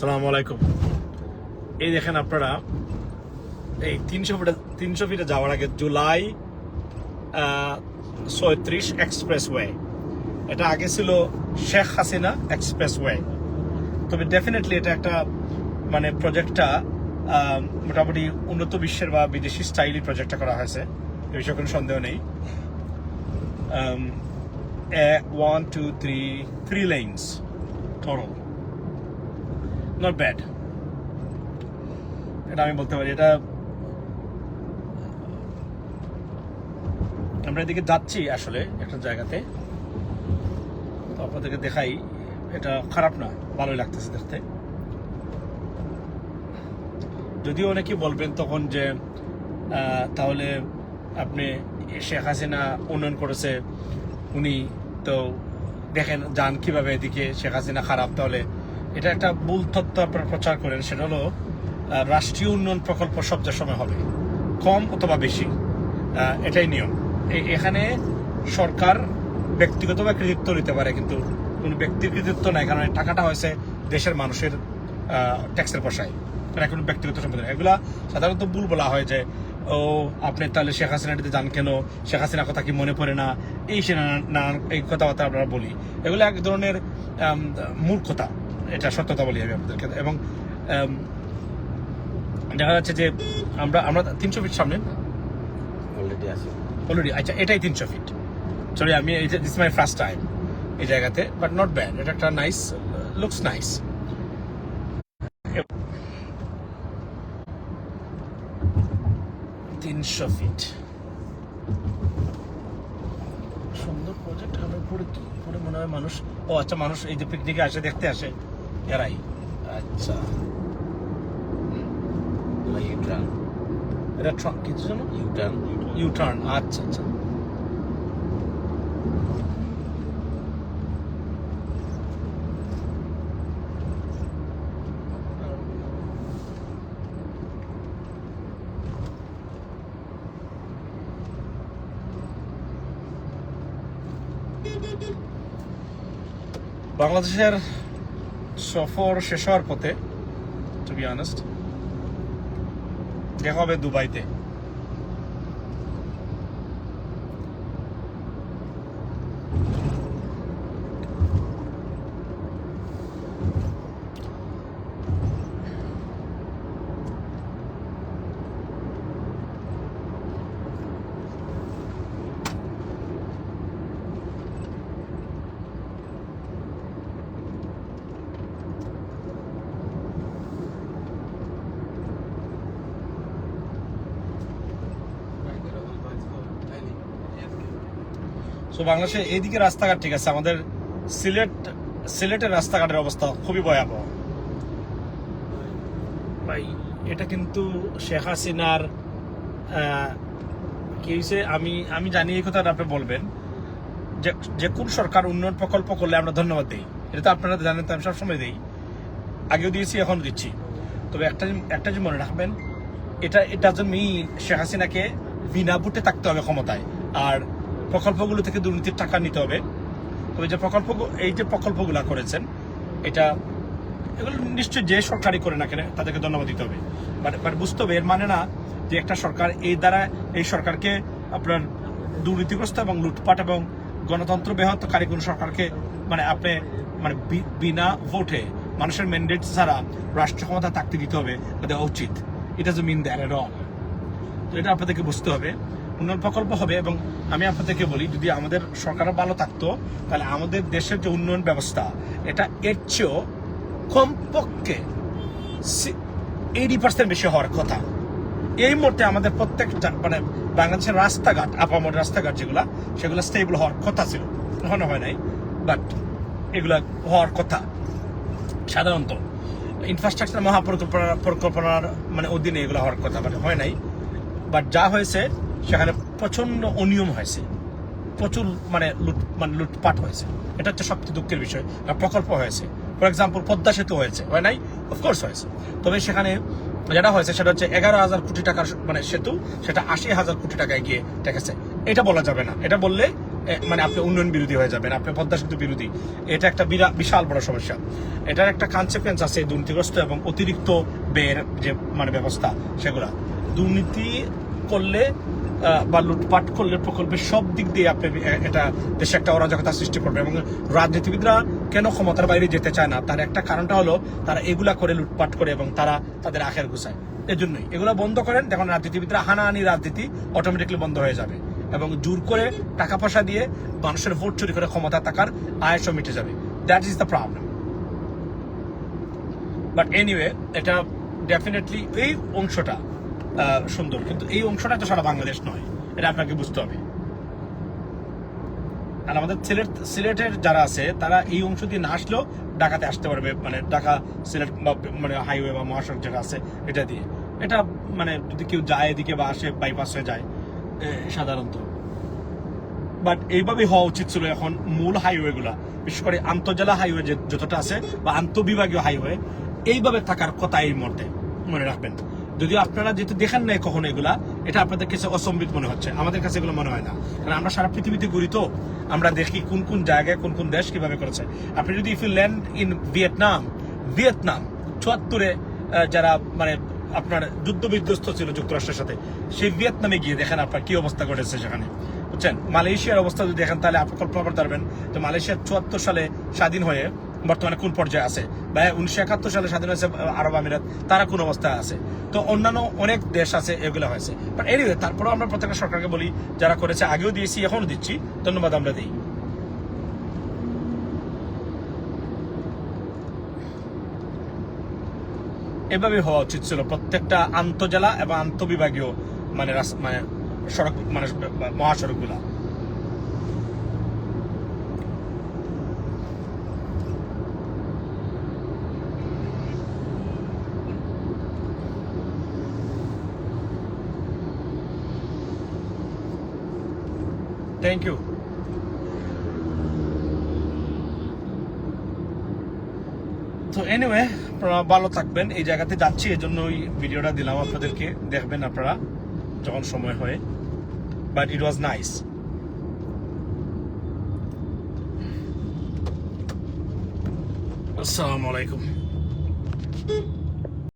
সালাম আলাইকুম। এই দেখেন আপনারা, এই তিনশো ফিটে তিনশো ফিটে যাওয়ার আগে জুলাই ছয়ত্রিশ এক্সপ্রেস ওয়ে এটা আগে ছিল শেখ হাসিনা এক্সপ্রেস ওয়ে তবে ডেফিনেটলি এটা একটা মানে প্রজেক্টটা মোটামুটি উন্নত বিশ্বের বা বিদেশি স্টাইলি প্রজেক্টটা করা হয়েছে। এ বিষয়ে কোনো সন্দেহ নেই। One two three three lines total not bad এটা আমি বলতে পারি, এটা আমরা এদিকে যাচ্ছি আসলে একটা জায়গাতে। তো আপনাদেরকে দেখাই, এটা খারাপ না ভালোই লাগতেছে দেখতে। যদিও অনেকেই বলবেন তখন যে তাহলে আপনি শেখ হাসিনা উন্নয়ন করেছে, উনি তো দেখেন, যান কীভাবে এদিকে শেখ হাসিনা খারাপ, তাহলে এটা একটা ভুল তথ্য আপনারা প্রচার করেন, সেটা হলো রাষ্ট্রীয় উন্নয়ন প্রকল্প সবচেয়ে সময় হবে, কম অথবা বেশি এটাই নিয়ম। এখানে সরকার ব্যক্তিগতভাবে কৃতিত্ব নিতে পারে, কিন্তু কোনো ব্যক্তির কৃতিত্ব নাই, কারণ টাকাটা হয়েছে দেশের মানুষের ট্যাক্সের পয়সায়, এটা কোনো ব্যক্তিগত সম্পদ। এগুলা সাধারণত ভুল বলা হয় যে, ও, আপনি তাহলে শেখ হাসিনাটিতে যান কেন? শেখ হাসিনার কথা কি মনে পড়ে না? এই সে নানান এই কথাবার্তা আমরা বলি। এগুলো এক ধরনের মূর্খতা। এটা সত্যতা বলি আমি আপনাদেরকে। এবং দেখা যাচ্ছে যে আমরা আমরা তিনশো ফিট সামনে। অলরেডি আছে। অলরেডি আচ্ছা এটাই তিনশো ফিট সরি আমি দিস মাই ফার্স্ট টাইম এই জায়গাতে বাট নট ব্যাড এটা একটা নাইস লুকস নাইস তিনশো ফিট সুন্দর প্রজেক্ট হবে পরে কি? পরে মনে হয় মানুষ ও আচ্ছা মানুষ এই যে পিকনিকে আসে দেখতে আসে। এরাই আচ্ছা ইউটার্ন এটা ট্রাক কিছু জন্য ইউটার্ন ইউ টার্ন আচ্ছা আচ্ছা বাংলাদেশের সফর শেষ হওয়ার পথে টু বি অনেস্ট দেখা হবে দুবাইতে। সো বাংলাদেশে এইদিকে রাস্তাঘাট ঠিক আছে, আমাদের সিলেট, সিলেটের রাস্তাঘাটের অবস্থা খুবই ভয়াবহ। ভাই, এটা কিন্তু শেখ হাসিনার কি হয়েছে আমি আমি জানি এই কথাটা আপনি বলবেন, যে যে কোন সরকার উন্নয়ন প্রকল্প করলে আমরা ধন্যবাদ দিই। এটা তো আপনারা জানেন, তো আমি সবসময় দিই। আগেও দিয়েছি এখন দিচ্ছি। তবে একটা একটা যে মনে রাখবেন, এটা এটা মিন শেখ হাসিনাকে বিনা ভোটে থাকতে হবে ক্ষমতায়। আর প্রকল্পগুলো থেকে দুর্নীতির টাকা নিতে হবে। তবে যে প্রকল্প এই যে প্রকল্পগুলো করেছেন, এটা, এগুলো নিশ্চয়ই যে সরকারই করে না কেন, তাদেরকে ধন্যবাদ দিতে হবে। বাট বুঝতে হবে, এর মানে না যে একটা সরকার এই দ্বারা এই সরকারকে আপনার দুর্নীতিগ্রস্ত এবং লুটপাট এবং গণতন্ত্র ব্যাহতকারী কোন সরকারকে মানে আপনি মানে বিনা ভোটে মানুষের ম্যান্ডেট ছাড়া রাষ্ট্র ক্ষমতা থাকতে দিতে হবে দেওয়া উচিত। এটা যে মিন এট অল তো এটা আপনাদেরকে বুঝতে হবে। উন্নয়ন প্রকল্প হবে এবং আমি আপনাদেরকে বলি, যদি আমাদের সরকার ভালো থাকতো, তাহলে আমাদের দেশের যে উন্নয়ন ব্যবস্থা, এটা এর চেয়েও কমপক্ষে এইটি পার্সেন্ট বেশি হওয়ার কথা। এই মুহূর্তে আমাদের প্রত্যেকটা মানে বাংলাদেশের রাস্তাঘাট, আপামর রাস্তাঘাট যেগুলা, সেগুলো স্টেবল হওয়ার কথা ছিল। এখনও হয় নাই বাট এগুলা হওয়ার কথা। সাধারণত ইনফ্রাস্ট্রাকচার মহাপরিকল্পনা, পরিকল্পনার মানে অধীনে এগুলো হওয়ার কথা মানে হয় নাই। বাট যা হয়েছে সেখানে প্রচণ্ড অনিয়ম হয়েছে। প্রচুর মানে লুট মানে লুটপাট হয়েছে। এটা হচ্ছে সবচেয়ে দুঃখের বিষয় প্রকল্প হয়েছে। ফর এক্সাম্পল পদ্মা সেতু হয়েছে, হয় নাই? অফকোর্স হয়েছে। তবে সেখানে যেটা হয়েছে সেটা হচ্ছে এগারো হাজার কোটি টাকার মানে সেতু, সেটা আশি হাজার কোটি টাকায় গিয়ে ঠেকেছে। এটা বলা যাবে না। এটা বললে মানে আপনি উন্নয়ন বিরোধী হয়ে যাবেন, আপনি পদ্মা সেতু বিরোধী। এটা একটা বিরা- বিশাল বড় সমস্যা। এটার একটা কনসিকুয়েন্স আছে দুর্নীতিগ্রস্ত এবং অতিরিক্ত ব্যয়ের যে মানে ব্যবস্থা, সেগুলা। দুর্নীতি করলে বা লুটপাট করলে প্রকল্পের সব দিক দিয়ে আপনি এটা দেশে একটা অরাজকতা সৃষ্টি করবে এবং রাজনীতিবিদরা কেন ক্ষমতার বাইরে যেতে চায় না? তার একটা কারণটা হলো তারা এগুলা করে লুটপাট করে এবং তারা তাদের আখের গুছায়। এর জন্যই এগুলো বন্ধ করেন, দেখুন রাজনীতিবিদরা হানাহানি রাজনীতি অটোমেটিকলি বন্ধ হয়ে যাবে এবং জোর করে টাকা পয়সা দিয়ে মানুষের ভোট চুরি করে ক্ষমতা থাকার আয়সও মিটে যাবে। That is the problem but anyway এটা ডেফিনেটলি এই অংশটা সুন্দর। কিন্তু এই অংশটা তো সারা বাংলাদেশ নয়। এটা আপনাকে বুঝতে হবে। আর আমাদের সিলেট, সিলেটের যারা আছে, তারা এই অংশ দিয়ে না আসলেও ঢাকাতে আসতে পারবে। মানে ঢাকা, সিলেট বা মানে হাইওয়ে বা মহাসড়ক যেটা আছে, এটা দিয়ে। এটা মানে যদি কেউ যায় এদিকে বা আসে বাইপাস হয়ে যায় সাধারণত। বাট এইভাবে হওয়া উচিত ছিল এখন মূল হাইওয়ে গুলা বিশেষ করে আন্তজেলা হাইওয়ে যে যতটা আছে, বা আন্তবিভাগীয় হাইওয়ে, এইভাবে থাকার কথা এই মুহূর্তে মনে রাখবেন। যদিও আপনারা যেহেতু দেখেন নাই কখনো এগুলা, এটা আপনাদের কাছে অসম্বিত মনে হচ্ছে। আমাদের কাছে এগুলো মনে হয় না। কারণ আমরা সারা পৃথিবীতে ঘুরি তো, আমরা দেখি কোন কোন জায়গায় কোন কোন দেশ কীভাবে করেছে। আপনি যদি if you land in Vietnam Vietnam চুয়াত্তরে যারা মানে আপনার যুদ্ধ বিধ্বস্ত ছিল যুক্তরাষ্ট্রের সাথে, সেই ভিয়েতনামে গিয়ে দেখেন আপনার কি অবস্থা ঘটেছে সেখানে। বুঝছেন? মালয়েশিয়ার অবস্থা যদি দেখেন, তাহলে আপনি কল্পনা করতে পারবেন যে মালয়েশিয়া চুয়াত্তর সালে স্বাধীন হয়ে বর্তমানে কোন পর্যায়ে আছে? বা উনিশশো একাত্তর সালে স্বাধীন হয়েছে আরব আমিরাত। তারা কোন অবস্থায় আছে? তো অন্যান্য অনেক দেশ আছে, এগুলো হয়েছে। বাট তারপরেও আমরা প্রত্যেকটা সরকারকে বলি, যারা করেছে, আগেও দিয়েছি এখনও দিচ্ছি। ধন্যবাদ আমরা দিই। এভাবে হওয়া উচিত ছিল। প্রত্যেকটা আন্তজেলা এবং আন্তবিভাগীয় মানে মানে সড়ক মানে মহাসড়কগুলা। থ্যাংক ইউ তো এনিওয়ে আপনারা ভালো থাকবেন। এই জায়গাতে যাচ্ছি এই জন্য ওই ভিডিওটা দিলাম আপনাদেরকে। দেখবেন আপনারা যখন সময় হয়। বাট ইট ওয়াজ নাইস আসসালামু আলাইকুম।